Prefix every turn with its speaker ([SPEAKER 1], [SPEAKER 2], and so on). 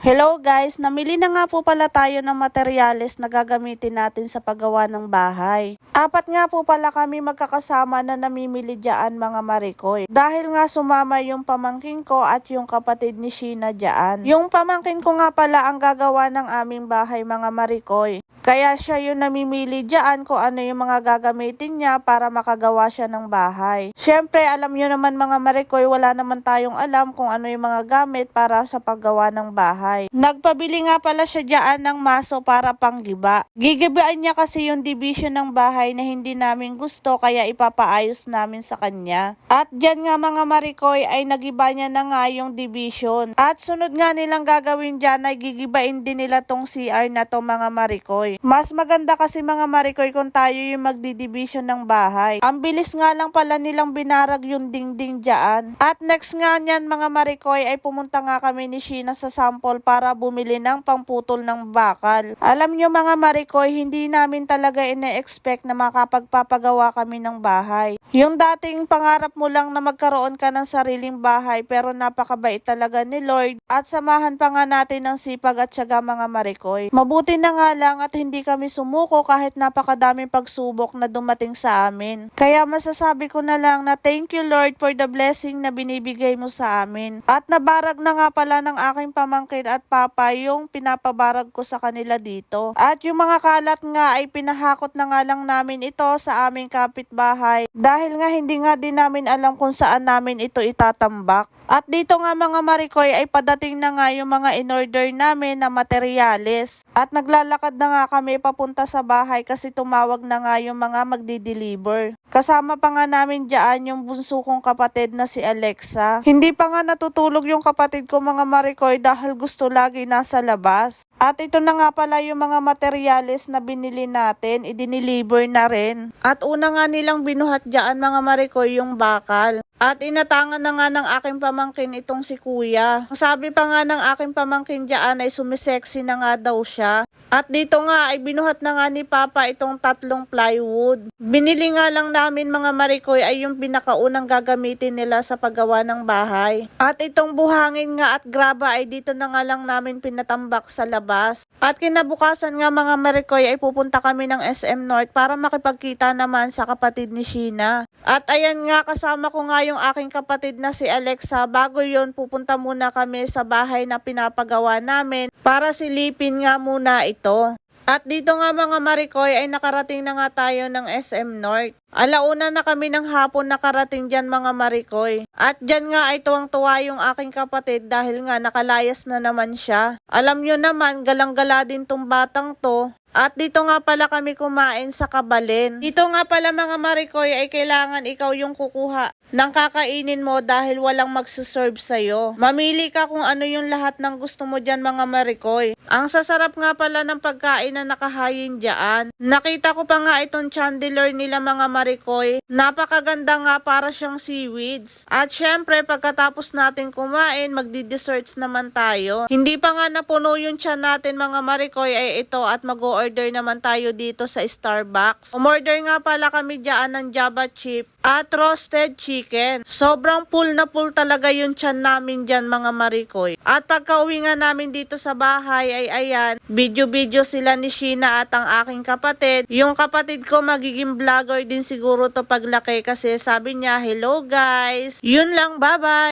[SPEAKER 1] Hello guys, namili na nga po pala tayo ng materyales na gagamitin natin sa paggawa ng bahay. Apat nga po pala kami magkakasama na namimili dyan mga marikoy. Dahil nga sumama yung pamangkin ko at yung kapatid ni Sheena dyan. Yung pamangkin ko nga pala ang gagawa ng aming bahay mga marikoy. Kaya siya yung namimili dyan kung ano yung mga gagamitin niya para makagawa siya ng bahay. Siyempre, alam nyo naman mga marikoy, wala naman tayong alam kung ano yung mga gamit para sa paggawa ng bahay. Nagpabili nga pala siya dyan ng maso para panggiba. Gigibaan niya kasi yung division ng bahay na hindi namin gusto kaya ipapaayos namin sa kanya. At dyan nga mga marikoy ay nagiba niya na nga yung division. At sunod nga nilang gagawin dyan ay gigibain din nila tong CR na to mga marikoy. Mas maganda kasi mga marikoy kung tayo yung magdidivision ng bahay. Ang bilis nga lang pala nilang binarag yung dingding dyan. At next nga niyan mga marikoy ay pumunta nga kami ni Sheena sa sample para bumili ng pangputol ng bakal. Alam nyo mga marikoy, hindi namin talaga ina-expect na makapagpapagawa kami ng bahay. Yung dating pangarap mo lang na magkaroon ka ng sariling bahay pero napakabait talaga ni Lord at samahan pa nga natin ng sipag at syaga mga marikoy. Mabuti na nga lang at hindi kami sumuko kahit napakadaming pagsubok na dumating sa amin. Kaya masasabi ko na lang na thank you Lord for the blessing na binibigay mo sa amin. At nabarag na nga pala ng aking pamangkin at papa yung pinapabarag ko sa kanila dito. At yung mga kalat nga ay pinahakot na nga lang namin ito sa aming kapitbahay dahil nga hindi nga din namin alam kung saan namin ito itatambak. At dito nga mga marikoy ay padating na nga yung mga in-order namin na materyales. At naglalakad na nga kami papunta sa bahay kasi tumawag na nga yung mga magdi-deliver. Kasama pa nga namin dyan yung bunso kong kapatid na si Alexa. Hindi pa nga natutulog yung kapatid ko mga marikoy dahil gusto lagi nasa labas. At ito na nga pala yung mga materyales na binili natin, idiniliver na rin. At una nga nilang binuhat dyan mga marikoy yung bakal. At inatangan na nga ng aking pamangkin itong si kuya. Sabi pa nga ng aking pamangkin dyan ay sumisexy na nga daw siya. At dito nga ay binuhat na nga ni Papa itong tatlong plywood. Binili nga lang namin mga marikoy ay yung pinakaunang gagamitin nila sa paggawa ng bahay. At itong buhangin nga at graba ay dito na nga lang namin pinatambak sa labas. At kinabukasan nga mga marikoy ay pupunta kami ng SM North para makipagkita naman sa kapatid ni Sheena. At ayan nga kasama ko nga yung aking kapatid na si Alexa. Bago yon pupunta muna kami sa bahay na pinapagawa namin para silipin nga muna ito. At dito nga mga Marikoy ay nakarating na nga tayo ng SM North. Alauna na kami ng hapon nakarating dyan mga Marikoy. At dyan nga ay tuwang-tuwa yung aking kapatid dahil nga nakalayas na naman siya. Alam nyo naman, galang-gala din tong batang to. At dito nga pala kami kumain sa Kabalin. Dito nga pala mga Marikoy ay kailangan ikaw yung kukuha ng kakainin mo dahil walang magsuserve sa'yo. Mamili ka kung ano yung lahat ng gusto mo dyan mga Marikoy. Ang sasarap nga pala ng pagkain na nakahayin dyan. Nakita ko pa nga itong chandelier nila mga Marikoy. Napakaganda nga para siyang seaweeds. At syempre pagkatapos natin kumain, magdi-desserts naman tayo. Hindi pa nga napuno yung tiyan natin mga Marikoy ay ito at mag-order naman tayo dito sa Starbucks. Umorder nga pala kami dyan ng Java chip at roasted chicken. Sobrang full na full talaga yung tiyan namin dyan mga Marikoy. At pagka uwi nga namin dito sa bahay ay ayan, video-video sila ni Sheena at ang aking kapatid. Yung kapatid ko magiging vlogger din siguro to paglaki kasi sabi niya, hello guys. Yun lang, bye-bye.